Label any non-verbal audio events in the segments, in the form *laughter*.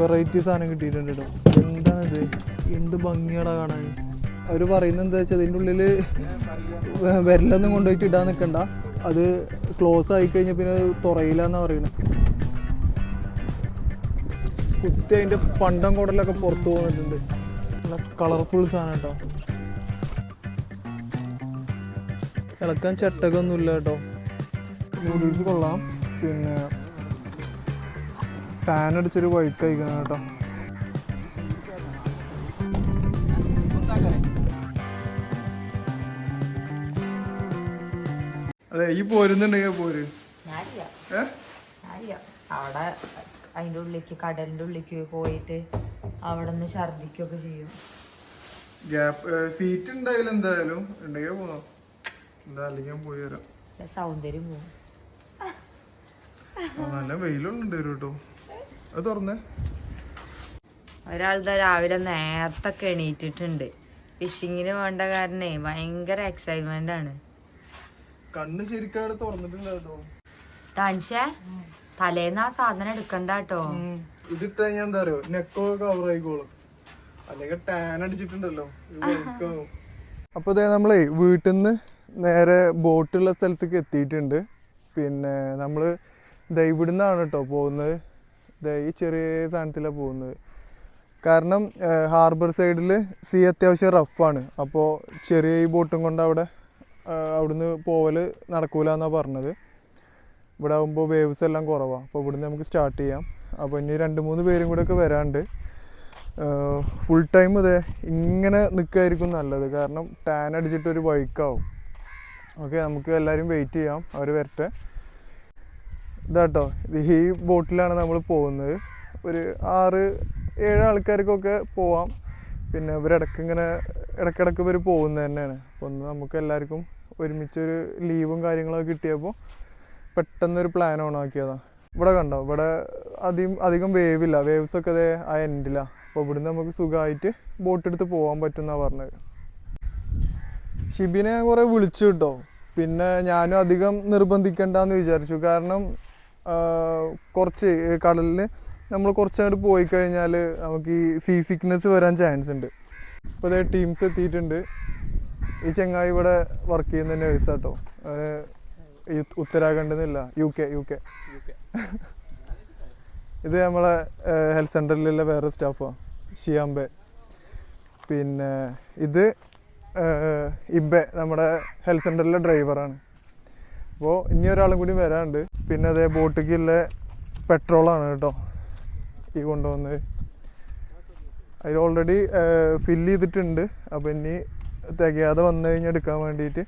Variety സാധനം കിട്ടിയിട്ടുണ്ട് കേട്ടോ എന്താണിത്? എന്ത് ഭംഗിയാടാ കാണാൻ. അവർ പറയുന്നത് എന്താ വെച്ചാൽ അതിന്റെ ഉള്ളിൽ വിരലൊന്നും കൊണ്ടുപോയിട്ട് ഇടാൻ നിൽക്കണ്ട അത് ക്ലോസ് ആയി കഴിഞ്ഞാൽ പിന്നെ തുറയില്ല പറയുന്നത് കുത്തി അതിന്റെ പണ്ടം കൂടലൊക്കെ പുറത്തു പോകുന്നുണ്ട് നല്ല കളർഫുൾ സാധനം കേട്ടോ ഇളക്കാൻ ചട്ടകൊന്നുമില്ല കേട്ടോ നൂഡിൽസ് കൊള്ളാം. പിന്നെ പാൻ അടിച്ചൊരു വഴുക്ക് കഴിക്കണം കേട്ടോ. അതെ ഈ പോരുന്നുണ്ടെങ്കിൽ പോര്. അവിടെ അതിന്റെ ഉള്ളിലേക്ക് കടലിന്റെ ഉള്ളിലേക്ക് പോയിട്ട് അവിടെ നിന്ന് ഛർദിക്കുകയൊക്കെ ചെയ്യും ഗ്യാപ്പ് സീറ്റ് ഉണ്ടായാലും എന്തായാലും ഉണ്ടെങ്കിൽ പോകാം എന്താ അല്ലെങ്കിൽ പോയി വരാം. സൗന്ദര്യം പോകും നല്ല വെയിലുണ്ട് കേട്ടോ അത് തുറന്നേ. ഒരാളുടെ രാവിലെ നേരത്തെ എണീറ്റിട്ടുണ്ട്. ഫിഷിങ്ങിന് വേണ്ട കാരണേ ഭയങ്കര എക്സൈറ്റ്മെന്റ് ആണ്. കണ്ണ് ശരിക്കാട് തുറന്നിട്ടില്ല കേട്ടോ. താൻഷേ തലേന്ന് ആ സാധനം എടുക്കണ്ട കേട്ടോ. ഉം. ഇതിട്ട് കഴിഞ്ഞാൽ എന്താ അറിയോ? നെക്കൊക്കെ കവർ ആയിക്കോളും. അല്ലെങ്കിൽ ടാൻ അടിച്ചിട്ടുണ്ടല്ലോ. അപ്പൊ ഇതേ നമ്മളേ വീട്ടിൽ നിന്ന് നേരെ ബോട്ടുള്ള സ്ഥലത്തേക്ക് എത്തിയിട്ടുണ്ട്. പിന്നെ നമ്മൾ ദേ ഇവിടുന്നാണ് കേട്ടോ പോകുന്നത്. ഈ ചെറിയ സാധനത്തിലാണ് പോകുന്നത്. കാരണം ഹാർബർ സൈഡിൽ സീ അത്യാവശ്യം റഫാണ് അപ്പോൾ ചെറിയ ഈ ബോട്ടും കൊണ്ട് അവിടെ അവിടുന്ന് പോവൽ നടക്കൂല എന്നാണ് പറഞ്ഞത്. ഇവിടെ ആകുമ്പോൾ വേവ്സ് എല്ലാം കുറവാണ് അപ്പോൾ ഇവിടുന്ന് നമുക്ക് സ്റ്റാർട്ട് ചെയ്യാം. അപ്പോൾ ഇനി രണ്ട് മൂന്ന് പേരും കൂടെ ഒക്കെ വരാണ്ട് ഫുൾ ടൈം ഇതേ ഇങ്ങനെ നിൽക്കായിരിക്കും നല്ലത്. കാരണം ടാൻ അടിച്ചിട്ട് ഒരു വഴുക്കാവും ഓക്കെ നമുക്ക് എല്ലാവരും വെയിറ്റ് ചെയ്യാം. അവർ വരട്ടെ. ഇതാട്ടോ. ഇത് ഈ ബോട്ടിലാണ് നമ്മൾ പോകുന്നത്. ഒരു ആറ് ഏഴ് ആൾക്കാർക്കൊക്കെ പോവാം. പിന്നെ ഇവരിടക്ക് ഇങ്ങനെ ഇടയ്ക്കിടയ്ക്ക് ഇവർ പോകുന്നത് തന്നെയാണ്. അപ്പോൾ ഒന്ന് നമുക്ക് എല്ലാവർക്കും ഒരുമിച്ചൊരു ലീവും കാര്യങ്ങളൊക്കെ കിട്ടിയപ്പോൾ പെട്ടെന്നൊരു പ്ലാൻ ഓൺ ആക്കിയതാണ് ഇവിടെ കണ്ടോ? ഇവിടെ അധികം അധികം വേവ്സ് ഒക്കെ അതേ ആ എൻഡിലാണ് അപ്പോൾ ഇവിടുന്ന് നമുക്ക് സുഖമായിട്ട് ബോട്ട് എടുത്ത് പോകാൻ പറ്റുമെന്നാണ് പറഞ്ഞത്. ഷിബിനെ ഞാൻ കുറേ വിളിച്ചു കേട്ടോ. പിന്നെ ഞാനും അധികം നിർബന്ധിക്കണ്ടെന്ന് വിചാരിച്ചു. കാരണം കുറച്ച് കടലിൽ നമ്മൾ കുറച്ചങ്ങോട്ട് പോയി കഴിഞ്ഞാൽ നമുക്ക് ഈ സീ സിക്നെസ് വരാൻ ചാൻസ് ഉണ്ട്. ഇപ്പോൾ അതേ ടീംസ് എത്തിയിട്ടുണ്ട്. ഈ ചെങ്ങായി ഇവിടെ വർക്ക് ചെയ്യുന്ന നേഴ്സ് കേട്ടോ ഉത്തരാഖണ്ഡ് എന്നില്ല യു കെ യു കെ ഇത് നമ്മളെ ഹെൽത്ത് സെന്ററിലുള്ള വേറെ സ്റ്റാഫാണ് ഷിയാംബെ. പിന്നെ ഇത് ഇബെ നമ്മുടെ ഹെൽത്ത് സെന്ററിലെ ഡ്രൈവറാണ് അപ്പോൾ ഇനി ഒരാളും കൂടി വരാനുണ്ട്. പിന്നെ അതേ ബോട്ടിക്കുള്ള പെട്രോളാണ് കേട്ടോ ഈ കൊണ്ടുവന്നത്. അതിൽ ഓൾറെഡി ഫില്ല് ചെയ്തിട്ടുണ്ട്. അപ്പോൾ ഇനി തികയാതെ വന്നു കഴിഞ്ഞാൽ എടുക്കാൻ വേണ്ടിയിട്ട്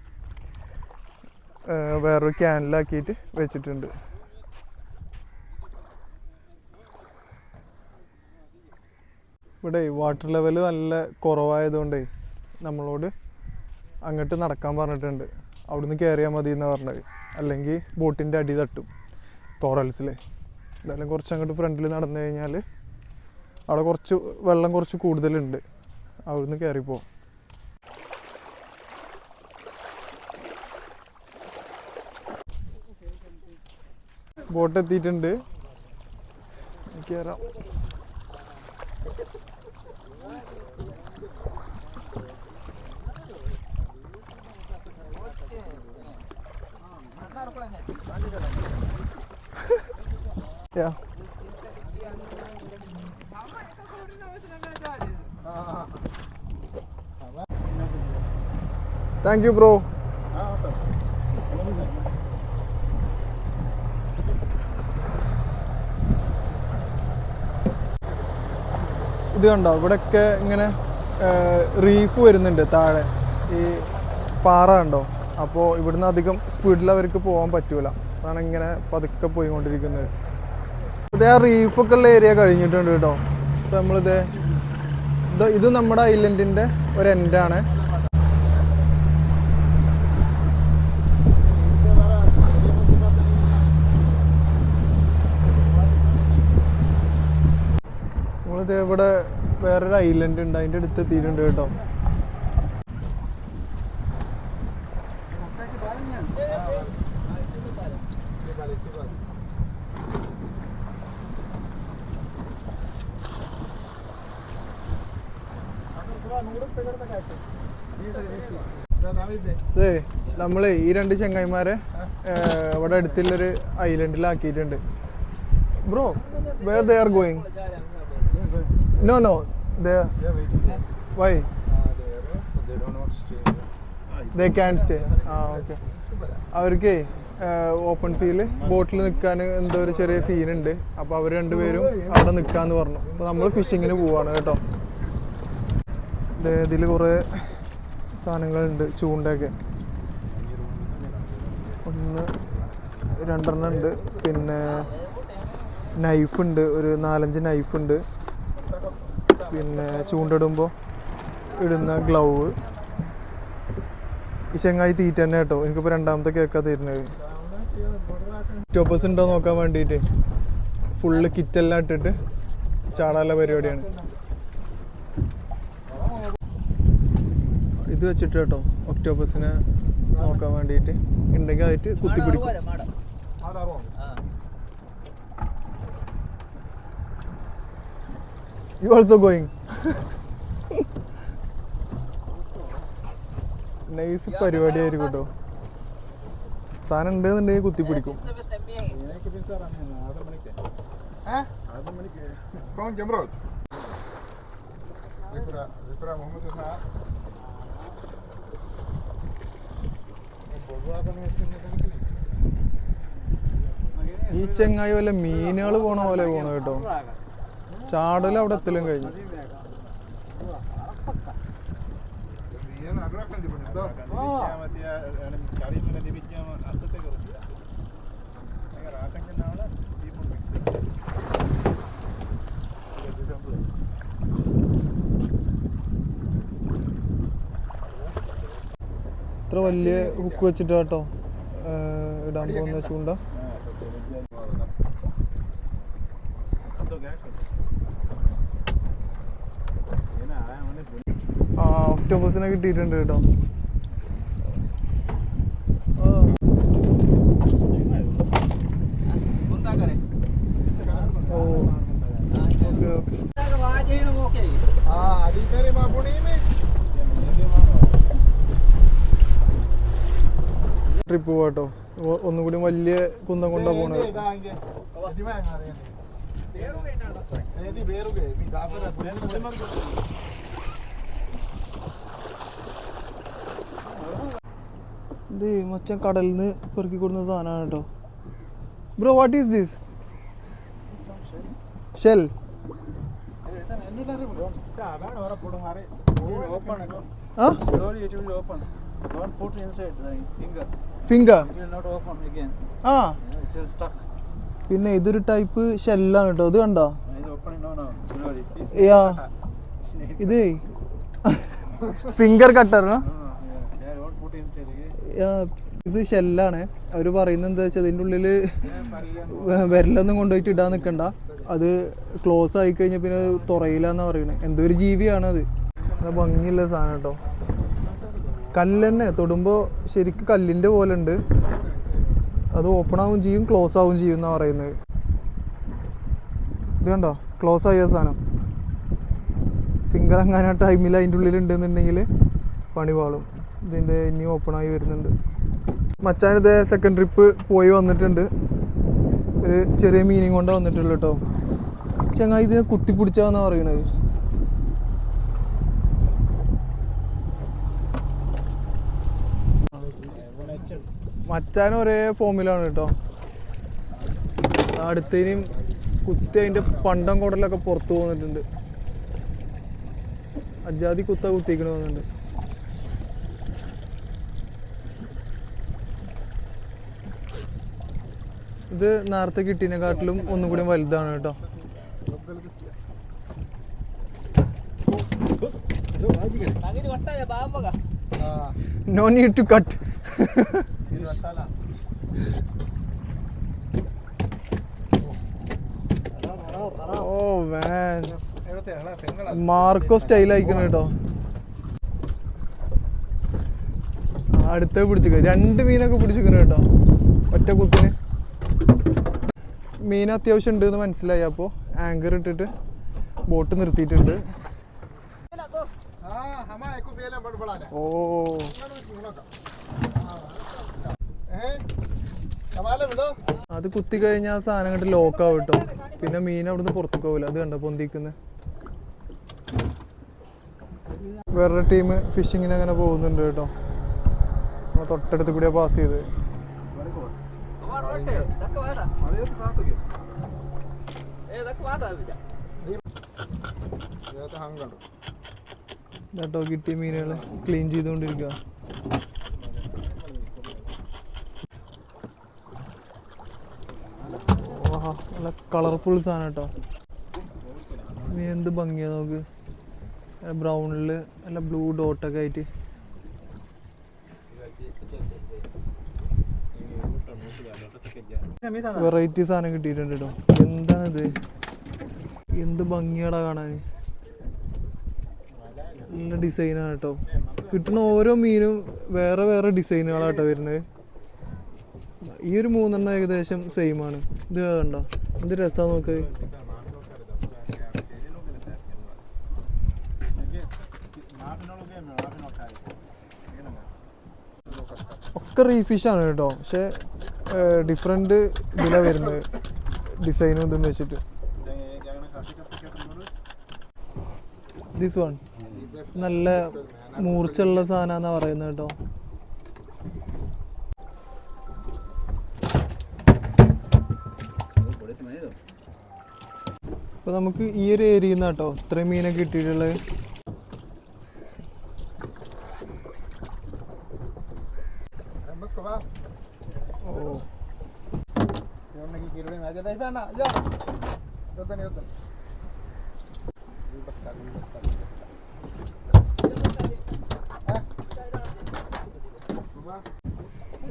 വേറൊരു ക്യാനിലാക്കിയിട്ട് വെച്ചിട്ടുണ്ട്. ഇവിടെ വാട്ടർ ലെവൽ നല്ല കുറവായതുകൊണ്ടേ നമ്മളോട് അങ്ങോട്ട് നടക്കാൻ പറഞ്ഞിട്ടുണ്ട്. അവിടുന്ന് കയറിയാൽ മതി എന്ന് പറഞ്ഞത്. അല്ലെങ്കിൽ ബോട്ടിന്റെ അടി തട്ടും. തോറൽസിൽ എന്തായാലും കുറച്ച് അങ്ങോട്ട് ഫ്രണ്ടിൽ നടന്നു കഴിഞ്ഞാൽ അവിടെ കുറച്ച് വെള്ളം കുറച്ച് കൂടുതലുണ്ട്. അവിടുന്ന് കയറിപ്പോവാം ബോട്ട് എത്തിയിട്ടുണ്ട്. കയറാം Yeah. താങ്ക് യു ബ്രോ ഇത് കണ്ടോ? ഇവിടെയൊക്കെ ഇങ്ങനെ റീഫ് വരുന്നുണ്ട് താഴെ. ഈ പാറ കണ്ടോ? അപ്പോൾ ഇവിടുന്ന് അധികം സ്പീഡിൽ അവർക്ക് പോകാൻ പറ്റൂല. അതാണ് ഇങ്ങനെ പതുക്കെ പോയിക്കൊണ്ടിരിക്കുന്നത്. ആ റീഫൊക്കെ ഉള്ള ഏരിയ കഴിഞ്ഞിട്ടുണ്ട് കേട്ടോ. അപ്പോൾ നമ്മളിത് ഇത് ഇത് നമ്മുടെ ഐലൻഡിന്റെ ഒരു എൻഡാണ് നമ്മളിത് ഇവിടെ വേറൊരു ഐലൻഡ് ഉണ്ട്. അതിന്റെ അടുത്ത് എത്തിയിട്ടുണ്ട് കേട്ടോ. അതെ നമ്മൾ ഈ രണ്ട് ചങ്ങായിമാരെ ഇവിടെ അടുത്തുള്ളൊരു ഐലൻഡിലാക്കിയിട്ടുണ്ട് bro where they are going no no why they can stay ആ ഓക്കെ അവർക്ക് ഓപ്പൺ സീയിൽ ബോട്ടിൽ നിൽക്കാൻ എന്തോ ഒരു ചെറിയ സീനുണ്ട് അപ്പോൾ അവർ രണ്ടുപേരും അവിടെ നിൽക്കാന്ന് പറഞ്ഞു. അപ്പോൾ നമ്മൾ ഫിഷിങ്ങിന് പോവാണ് കേട്ടോ. ഇതിൽ കുറേ സാധനങ്ങളുണ്ട് ചൂണ്ടയൊക്കെ. ഒന്ന് രണ്ടെണ്ണം ഉണ്ട്. പിന്നെ നൈഫുണ്ട് ഒരു നാലഞ്ച് നൈഫുണ്ട് പിന്നെ ചൂണ്ടിടുമ്പോൾ ഇടുന്ന ഗ്ലൗവ് ഈ ചെങ്ങായി തീറ്റ തന്നെ കേട്ടോ. എനിക്കിപ്പോൾ രണ്ടാമത്തെ കേൾക്കാൻ തരുന്നത്. ടോപ്പസ് ഉണ്ടോ നോക്കാൻ വേണ്ടിയിട്ട് ഫുള്ള് കിറ്റെല്ലാം ഇട്ടിട്ട് ചാടാനുള്ള പരിപാടിയാണ്. ഇത് വെച്ചിട്ട് കേട്ടോ ഒക്ടോബേഴ്സിനെ നോക്കാൻ വേണ്ടിയിട്ട്. ഉണ്ടെങ്കിൽ ആയിട്ട് കുത്തിപ്പിടിക്കും യു ഓൾസോ ഗോയിങ് നൈസ് പരിപാടിയായിരിക്കും കേട്ടോ. സാധനം ഉണ്ടെന്നുണ്ടെങ്കിൽ കുത്തിപ്പിടിക്കും ഫ്രോം Jamrod. വിപ്ര വിപ്ര മുഹമ്മദ് Usman. ഈ ചെങ്ങായി വല്ല മീനുകൾ പോണ പോലെ പോണു കേട്ടോ. ചാടൽ അവിടെ എത്തലും കഴിഞ്ഞു. ഇത്ര വലിയ ഹുക്ക് വെച്ചിട്ട് കേട്ടോ ഇടാൻ പോകുന്ന ചൂണ്ട. ആ ഒക്ടോബസിനെ കിട്ടിയിട്ടുണ്ട് കേട്ടോ ആ. ഓ okay okay Ah, di cari mabuni ini. Trip പോട്ടോ ഒന്നുകൂടി വലിയ കുന്തം കൊണ്ടാ പോണത്. ഇത് മച്ചൻ കടലിൽ നിന്ന് പെറുക്കി കൊടുക്കുന്ന സാധനമാണ് കേട്ടോ. Bro what is this shell ആ? Open ആ. പിന്നെ ഇതൊരു ടൈപ്പ് ഷെല്ലാണ് കേട്ടോ ഇത് കണ്ടോ. യാ *laughs* ഇത്? Finger inside again. ഇത് ഷെല്ലാണ്. അവർ പറയുന്നത് എന്താ വെച്ചാൽ അതിന്റെ ഉള്ളിൽ വിരലൊന്നും കൊണ്ടുപോയിട്ട് ഇടാൻ നിൽക്കണ്ട അത് ക്ലോസ് ആയി കഴിഞ്ഞാൽ പിന്നെ തുറയില്ല എന്നാ പറയുന്നത് എന്തോ ഒരു ജീവിയാണ് അത്. നല്ല ഭംഗിയുള്ള സാധനം കേട്ടോ കല്ല് തന്നെ തൊടുമ്പോൾ ശരിക്കും കല്ലിന്റെ പോലെ ഉണ്ട് അത് ഓപ്പൺ ആവും ചെയ്യും ക്ലോസ് ആവും ചെയ്യും എന്നാണ് പറയുന്നത്. ഇത് കണ്ടോ? ക്ലോസ് ആയ സാധനം ഫിംഗർ അങ്ങനെ ടൈമിൽ അതിന്റെ ഉള്ളിൽ ഉണ്ടെന്നുണ്ടെങ്കിൽ പണി പാളും. ഇതിന്റെ ഇനി ഓപ്പൺ ആയി വരുന്നുണ്ട്. മച്ചാനിത് സെക്കൻഡ് ട്രിപ്പ് പോയി വന്നിട്ടുണ്ട്. ഒരു ചെറിയ മീനിങ് കൊണ്ടാണ് വന്നിട്ടുള്ളൂ കേട്ടോ ചങ്ങായി ഇതിനെ കുത്തിപ്പിടിച്ചാന്നാണ് പറയണത്. മച്ചാൻ ഒരേ ഫോമിലാണ് കേട്ടോ. അടുത്തതിനും കുത്തി അതിന്റെ പണ്ടം കൂടലൊക്കെ പുറത്തു പോന്നിട്ടുണ്ട്. അജാതി കുത്ത കുത്തിക്കണ വന്നിട്ടുണ്ട് ഇത് നേരത്തെ കിട്ടിയതിനെക്കാട്ടിലും ഒന്നും കൂടി വലുതാണ് കേട്ടോ. No need to cut. Oh man. Marco style അയക്കണം കേട്ടോ. അടുത്ത പിടിച്ചു രണ്ട് മീനൊക്കെ പിടിച്ചിരിക്കണം കേട്ടോ. ഒറ്റ കുത്തിന്. മീൻ അത്യാവശ്യം ഉണ്ട് എന്ന് മനസ്സിലായി. അപ്പോ ആങ്കർ ഇട്ടിട്ട് ബോട്ട് നിർത്തിയിട്ടുണ്ട്. ഓ. അത് കുത്തി കഴിഞ്ഞാൽ സാധനം കണ്ടിട്ട് ലോക്ക് ആവും കേട്ടോ. പിന്നെ മീൻ അവിടുന്ന് പുറത്തു പോകില്ല അത് കണ്ട പൊന്തിക്കുന്ന? വേറൊരു ടീം ഫിഷിങ്ങിന് അങ്ങനെ പോകുന്നുണ്ട് കേട്ടോ. നമ്മൾ തൊട്ടടുത്ത് കൂടിയാ പാസ് ചെയ്ത് കേട്ടോ കിട്ടിയ മീനുകൾ ക്ലീൻ ചെയ്തുകൊണ്ടിരിക്കുക നല്ല കളർഫുൾ സാധനം കേട്ടോ. എന്ത് ഭംഗിയാ നോക്ക്. ബ്രൗണിൽ നല്ല ബ്ലൂ ഡോട്ടൊക്കെ ആയിട്ട്. വെറൈറ്റി സാധനം കിട്ടിയിട്ടുണ്ട് കേട്ടോ. എന്താണിത്? എന്ത് ഭംഗിയാടാ കാണാൻ നല്ല ഡിസൈനാണ് കേട്ടോ. കിട്ടുന്ന ഓരോ മീനും വേറെ വേറെ ഡിസൈനുകളാട്ടോ വരുന്നത്. ഈ ഒരു മൂന്നെണ്ണം ഏകദേശം സെയിം ആണ്. ഇത് കണ്ടോ? എന്ത് രസാ നോക്ക്. ഒക്കെ റീഫിഷ് ആണ് കേട്ടോ. പക്ഷെ ഡിഫറെന്റ് ഇതിലാണ് വരുന്നത്. ഡിസൈനും ഇതും വെച്ചിട്ട്. ദിസ് വൺ നല്ല മൂർച്ചുള്ള സാധനമാണെന്നാണ് പറയുന്നത് കേട്ടോ. അപ്പോൾ നമുക്ക് ഈ ഒരു ഏരിയയിൽ നിന്ന് കേട്ടോ ഇത്രയും മീനൊക്കെ കിട്ടിയിട്ടുള്ളത്.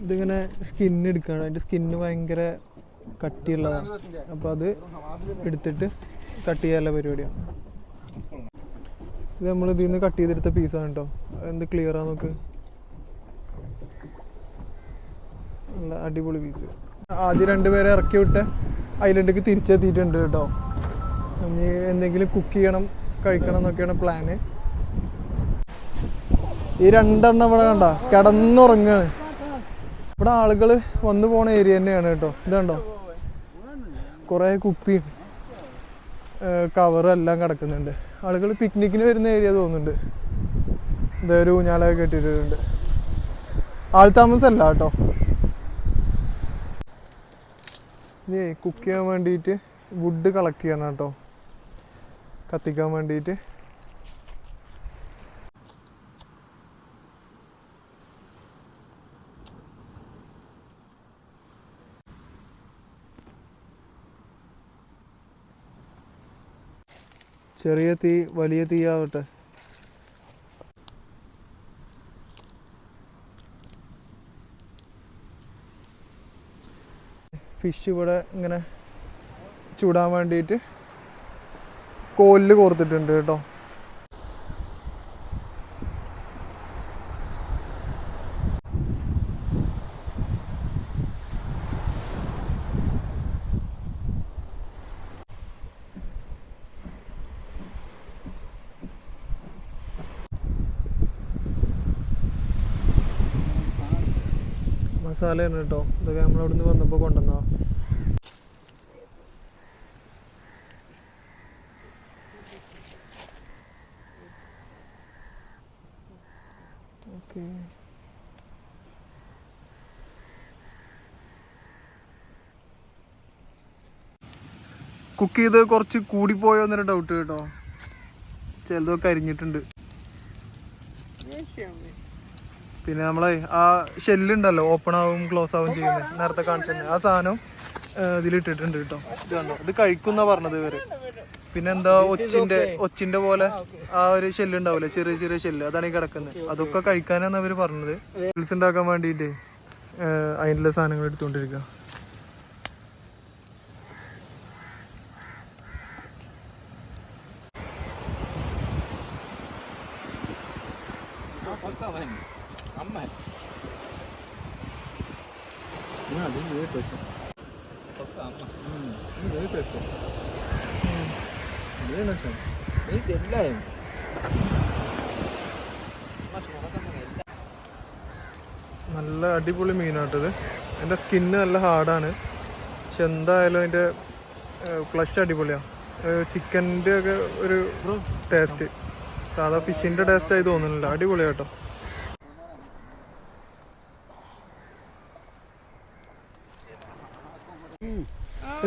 ഇതിങ്ങനെ സ്കിന്നെടുക്കുകയാണ് അതിന്റെ സ്കിന്ന് ഭയങ്കര കട്ടിയുള്ളതാണ്. അപ്പോൾ അത് എടുത്തിട്ട് കട്ട് ചെയ്യാനുള്ള പരിപാടിയാണ്. ഇത് നമ്മൾ ഇതിൽ നിന്ന് കട്ട് ചെയ്തെടുത്ത പീസാണ് കേട്ടോ എന്ത് ക്ലിയർ ആ നോക്ക്. നല്ല അടിപൊളി പീസ് ആദ്യം രണ്ടുപേരെ ഇറക്കി വിട്ട് ഐലൻഡിലേക്ക് തിരിച്ചെത്തിയിട്ടുണ്ട് കേട്ടോ ഇനി എന്തെങ്കിലും കുക്ക് ചെയ്യണം കഴിക്കണം എന്നൊക്കെയാണ് പ്ലാന് ഈ രണ്ടെണ്ണം ഇവിടെ കണ്ട? കിടന്നുറങ്ങാണ്. ഇവിടെ ആളുകൾ വന്നു പോണ ഏരിയ തന്നെയാണ് കേട്ടോ ഇതാണ്ടോ കുറേ കുപ്പിയും കവറും എല്ലാം കിടക്കുന്നുണ്ട്. ആളുകൾ പിക്നിക്കിന് വരുന്ന ഏരിയ തോന്നുന്നുണ്ട്. ഇതൊരു ഊഞ്ഞാലൊക്കെ കെട്ടിയിട്ടുണ്ട് ആൾ താമസമല്ല കേട്ടോ. ഇനി കുക്ക് ചെയ്യാൻ വേണ്ടിയിട്ട് വുഡ് കളക്ട് ചെയ്യണം കേട്ടോ. കത്തിക്കാൻ വേണ്ടിയിട്ട്. ചെറിയ തീ വലിയ തീ ആവട്ടെ ഫിഷ് ഇവിടെ ഇങ്ങനെ ചൂടാൻ വേണ്ടിയിട്ട് കോലിൽ കോർത്തിട്ടുണ്ട് കേട്ടോ. മസാലയാണ് കേട്ടോ. ഇതൊക്കെ നമ്മൾ അവിടുന്ന് വന്നപ്പോൾ കൊണ്ടുവന്നതാ. ഓക്കെ കുക്ക് ചെയ്ത് കുറച്ച് കൂടിപ്പോയോ എന്നൊരു ഡൗട്ട് കേട്ടോ. ചിലതൊക്കെ അരിഞ്ഞിട്ടുണ്ട്. പിന്നെ നമ്മളെ ആ ഷെല്ലുണ്ടല്ലോ ഓപ്പൺ ആവും ക്ലോസ് ആവും ചെയ്യുന്നത്. നേരത്തെ കാണിച്ചത് ആ സാധനം ഇതിലിട്ടിട്ടുണ്ട് കേട്ടോ. ഇത് കണ്ടോ? ഇത് കഴിക്കുന്ന പറഞ്ഞത് ഇവർ. പിന്നെ എന്താ ഒച്ചിന്റെ ഒച്ചിന്റെ പോലെ ആ ഒരു ഷെല്ല് ഉണ്ടാവില്ലേ ചെറിയ ചെറിയ ഷെല്ല്. അതാണ് ഈ കിടക്കുന്നത്. അതൊക്കെ കഴിക്കാനാണ് അവർ പറഞ്ഞത്. ഉണ്ടാക്കാൻ വേണ്ടിയിട്ട് അതിന്റെ സാധനങ്ങൾ എടുത്തുകൊണ്ടിരിക്കുക Nada, não veio pra cá. Não veio pra cá. Não veio na chão. നല്ല അടിപൊളി മീനാട്ടത് എന്റെ സ്കിന്ന് നല്ല ഹാർഡാണ് പക്ഷെ എന്തായാലും അതിന്റെ ഫ്ലഷ് അടിപൊളിയാണ് ചിക്കന്റെ ഒക്കെ ഒരു ടേസ്റ്റ് സാധാ ഫിഷിന്റെ ടേസ്റ്റ് ആയി തോന്നുന്നില്ല. അടിപൊളിയാട്ടോ.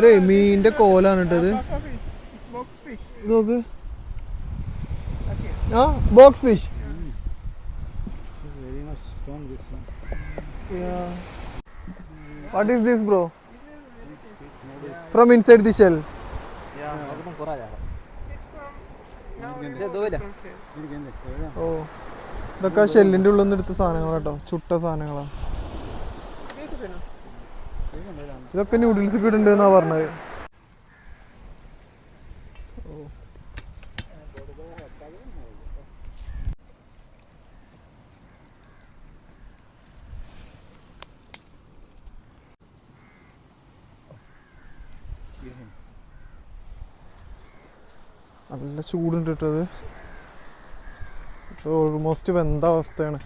ഒരു മീനിന്റെ കോലാണ് ഇട്ടത് ഇത്. നോക്ക്. ആ box fish. What is this bro from inside the shell oh. ഇതൊക്കെ ഷെല്ലിന്റെ ഉള്ളിൽ നിന്ന് എടുത്ത സാധനങ്ങളാട്ടോ ചുട്ട സാധനങ്ങളാ. ഇതൊക്കെ നൂഡിൽസ് ഒക്കെ ഉണ്ട് എന്നാ പറഞ്ഞത്. നല്ല ചൂടുണ്ട് കേട്ടത് ഓൾമോസ്റ്റ് വെന്ത അവസ്ഥയാണ്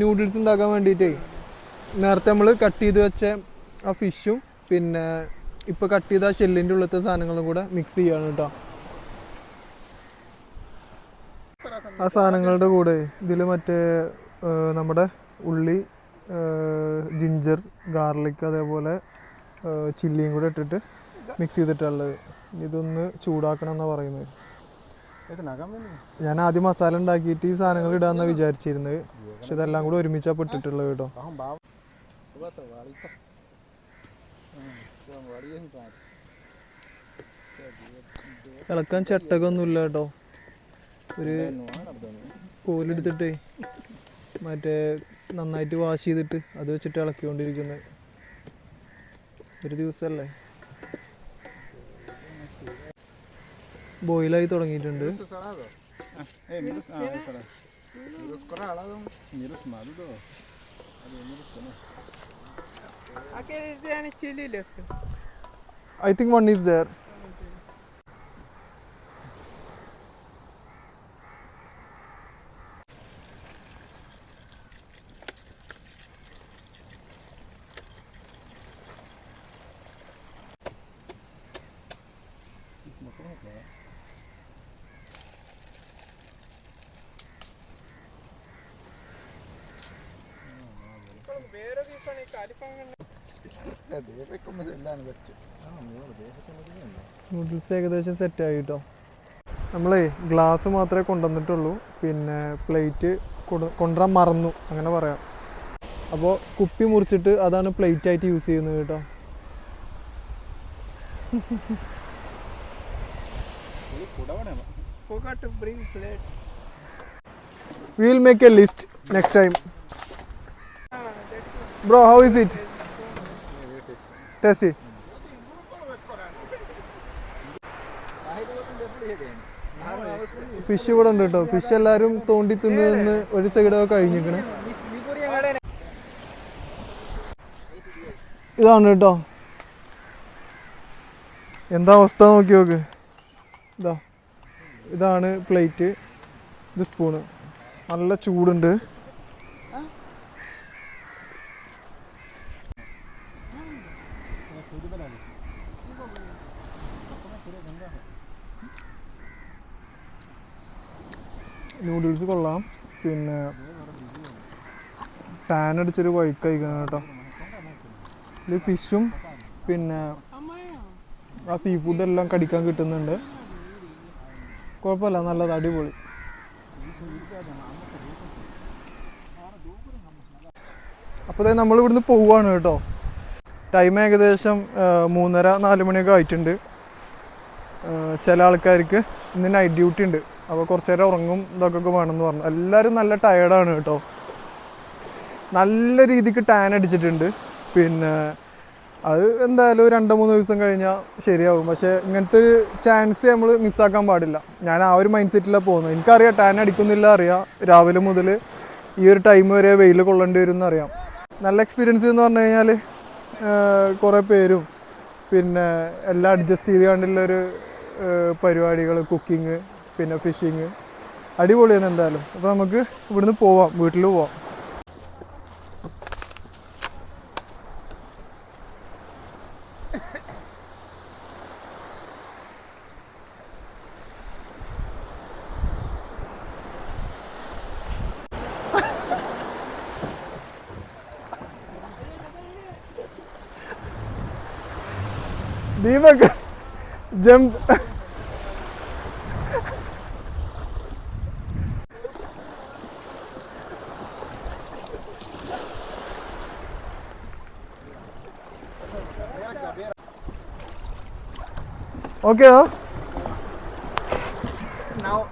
നൂഡിൽസ് ഉണ്ടാക്കാൻ വേണ്ടിയിട്ടേ നേരത്തെ നമ്മൾ കട്ട് ചെയ്ത് വെച്ച ആ ഫിഷും പിന്നെ ഇപ്പോൾ കട്ട് ചെയ്ത ആ ഷെല്ലിന്റെ ഉള്ളത്തെ സാധനങ്ങളും കൂടെ മിക്സ് ചെയ്യാണ് കേട്ടോ ആ സാധനങ്ങളുടെ കൂടെ ഇതിൽ മറ്റേ നമ്മുടെ ഉള്ളി ജിഞ്ചർ ഗാർലിക് അതേപോലെ ചില്ലിയും കൂടെ ഇട്ടിട്ട് മിക്സ് ചെയ്തിട്ടുള്ളത് ഇതൊന്ന് ചൂടാക്കണം എന്നാണ് പറയുന്നത്. ഞാൻ ആദ്യം മസാല ഉണ്ടാക്കിയിട്ട് ഈ സാധനങ്ങൾ ഇടാന്നാ വിചാരിച്ചിരുന്നത്. പക്ഷെ ഇതെല്ലാം കൂടെ ഒരുമിച്ചാ പെട്ടിട്ടുള്ള കേട്ടോ. ഇളക്കാൻ ചട്ടകൊന്നുമില്ല കേട്ടോ. ഒരു കോലെടുത്തിട്ടേ മറ്റേ നന്നായിട്ട് വാഷ് ചെയ്തിട്ട് അത് വെച്ചിട്ട് ഇളക്കിക്കൊണ്ടിരിക്കുന്നത്. ഒരു ദിവസമല്ലേ chili തുടങ്ങിയിട്ടുണ്ട് I think one is there വേറെ ദിവസമാണ് ഈ കാലിഫാങ്ങ എല്ലാം വെച്ച് നൂഡിൽസ് ഏകദേശം സെറ്റ് ആയി കേട്ടോ നമ്മളേ ഗ്ലാസ് മാത്രമേ കൊണ്ടുവന്നിട്ടുള്ളൂ. പിന്നെ പ്ലേറ്റ് കൊണ്ടുവരാൻ മറന്നു. അങ്ങനെ പറയാം. അപ്പോൾ കുപ്പി മുറിച്ചിട്ട് അതാണ് പ്ലേറ്റ് ആയിട്ട് യൂസ് ചെയ്യുന്നത് കേട്ടോ. Will make a list next time bro how is it time. Fish ഇവിടെ ഉണ്ട് കേട്ടോ ഫിഷ് എല്ലാരും തോണ്ടി തിന്ന് ഒരു സൈഡൊക്കെ കഴിഞ്ഞിരിക്കണ. ഇതാണ് കേട്ടോ എന്താ അവസ്ഥ നോക്കി നോക്ക്. ഇതാ. ഇതാണ് പ്ലേറ്റ് ഇത് സ്പൂണ് നല്ല ചൂടുണ്ട്. നൂഡിൽസ് കൊള്ളാം. പിന്നെ ടാൻ അടിച്ചൊരു വഴിക്ക് കഴിക്കണം കേട്ടോ. ഇത് ഫിഷും പിന്നെ ആ സീ ഫുഡ് എല്ലാം കടിക്കാൻ കിട്ടുന്നുണ്ട്. കുഴപ്പമില്ല നല്ലത് അടിപൊളി. അപ്പോൾ നമ്മൾ ഇവിടുന്ന് പോവാണ് കേട്ടോ. ടൈം ഏകദേശം മൂന്നര നാല് മണിയൊക്കെ ആയിട്ടുണ്ട്. ചില ആൾക്കാർക്ക് ഇന്ന് നൈറ്റ് ഡ്യൂട്ടി ഉണ്ട്. അപ്പോൾ കുറച്ച് നേരം ഉറങ്ങും ഇതൊക്കെ വേണമെന്ന് പറഞ്ഞു. എല്ലാവരും നല്ല ടയേർഡാണ് കേട്ടോ. നല്ല രീതിക്ക് ടാൻ അടിച്ചിട്ടുണ്ട്. പിന്നെ അത് എന്തായാലും രണ്ടോ മൂന്നോ ദിവസം കഴിഞ്ഞാൽ ശരിയാവും. പക്ഷേ ഇങ്ങനത്തെ ഒരു ചാൻസ് നമ്മൾ മിസ്സാക്കാൻ പാടില്ല. ഞാൻ ആ ഒരു മൈൻഡ് സെറ്റിലാണ് പോകുന്നത്. എനിക്കറിയാം ടാൻ അടിക്കുന്നില്ല അറിയാം. രാവിലെ മുതൽ ഈ ഒരു ടൈം വരെ വെയിൽ കൊള്ളേണ്ടി വരും എന്നറിയാം നല്ല എക്സ്പീരിയൻസ് എന്ന് പറഞ്ഞു കഴിഞ്ഞാൽ കുറേ പേരും പിന്നെ എല്ലാം അഡ്ജസ്റ്റ് ചെയ്ത് കണ്ടുള്ളൊരു പരിപാടികൾ കുക്കിങ് പിന്നെ ഫിഷിങ് അടിപൊളിയാണ് എന്തായാലും. അപ്പോൾ നമുക്ക് ഇവിടുന്ന് പോവാം വീട്ടിൽ പോവാം. Deepak jump Okay, huh? Now.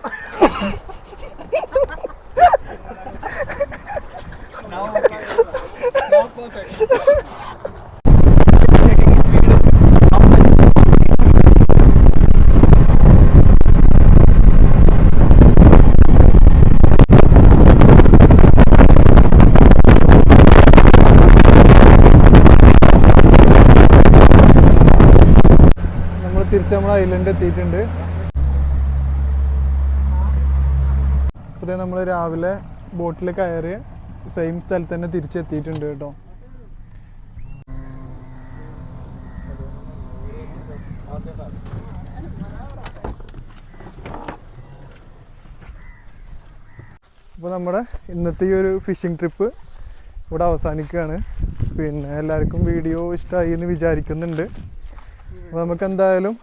now, now perfect. നമ്മൾ ഐലൻഡ് എത്തിയിട്ടുണ്ട്. അതെ നമ്മൾ രാവിലെ ബോട്ടിൽ കയറി സെയിം സ്ഥലത്ത് തന്നെ തിരിച്ചെത്തിയിട്ടുണ്ട് കേട്ടോ. അപ്പോൾ നമ്മുടെ ഇന്നത്തെ ഈ ഒരു ഫിഷിംഗ് ട്രിപ്പ് ഇവിടെ അവസാനിക്കുകയാണ്. പിന്നെ എല്ലാവർക്കും വീഡിയോ ഇഷ്ടമായി എന്ന് വിചാരിക്കുന്നുണ്ട്. അപ്പോൾ നമുക്ക് എന്തായാലും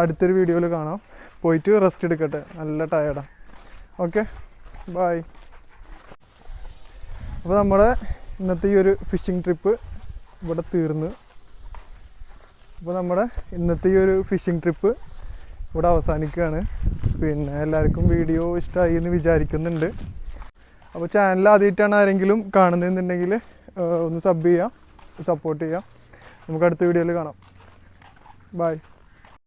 അടുത്തൊരു വീഡിയോയിൽ കാണാം. പോയിട്ട് റെസ്റ്റ് എടുക്കട്ടെ. നല്ല ടയർഡാണ് ഓക്കെ ബായ് അപ്പോൾ നമ്മുടെ ഇന്നത്തെ ഈ ഒരു ഫിഷിംഗ് ട്രിപ്പ് ഇവിടെ തീർന്നു. അപ്പോൾ നമ്മുടെ ഇന്നത്തെ ഈ ഒരു ഫിഷിംഗ് ട്രിപ്പ് ഇവിടെ അവസാനിക്കുകയാണ്. പിന്നെ എല്ലാവർക്കും വീഡിയോ ഇഷ്ടമായി എന്ന് വിചാരിക്കുന്നുണ്ട്. അപ്പോൾ ചാനൽ ആദ്യമായിട്ടാണ് ആരെങ്കിലും കാണുന്നതെന്നുണ്ടെങ്കിൽ ഒന്ന് സബ് ചെയ്യാം സപ്പോർട്ട് ചെയ്യാം. നമുക്ക് അടുത്ത വീഡിയോയിൽ കാണാം. Bye.